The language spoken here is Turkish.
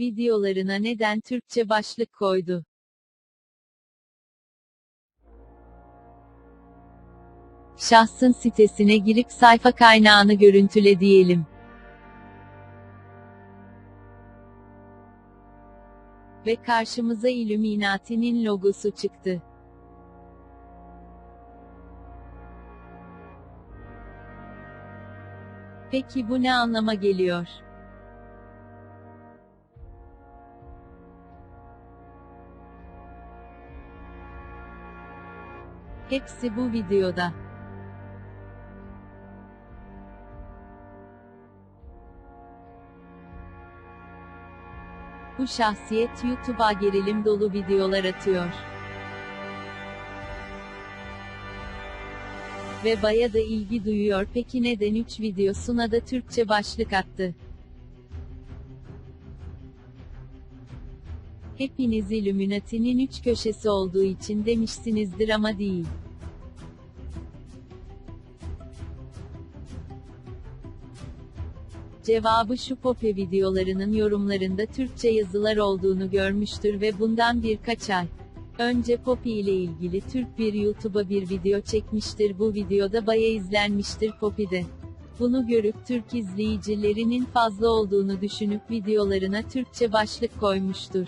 Videolarına neden Türkçe başlık koydu? Şahsın sitesine girip sayfa kaynağını görüntüle diyelim. Ve karşımıza Illuminati'nin logosu çıktı. Peki bu ne anlama geliyor? Hepsi bu videoda. Bu şahsiyet YouTube'a gerilim dolu videolar atıyor. Ve baya da ilgi duyuyor peki neden 3 videosuna da Türkçe başlık attı? Hepiniz Illuminati'nin üç köşesi olduğu için demişsinizdir ama değil. Cevabı şu Pope videolarının yorumlarında Türkçe yazılar olduğunu görmüştür ve bundan birkaç ay önce Poppy ile ilgili Türk bir YouTube'a bir video çekmiştir. Bu videoda baya izlenmiştir Poppy'de. Bunu görüp Türk izleyicilerinin fazla olduğunu düşünüp videolarına Türkçe başlık koymuştur.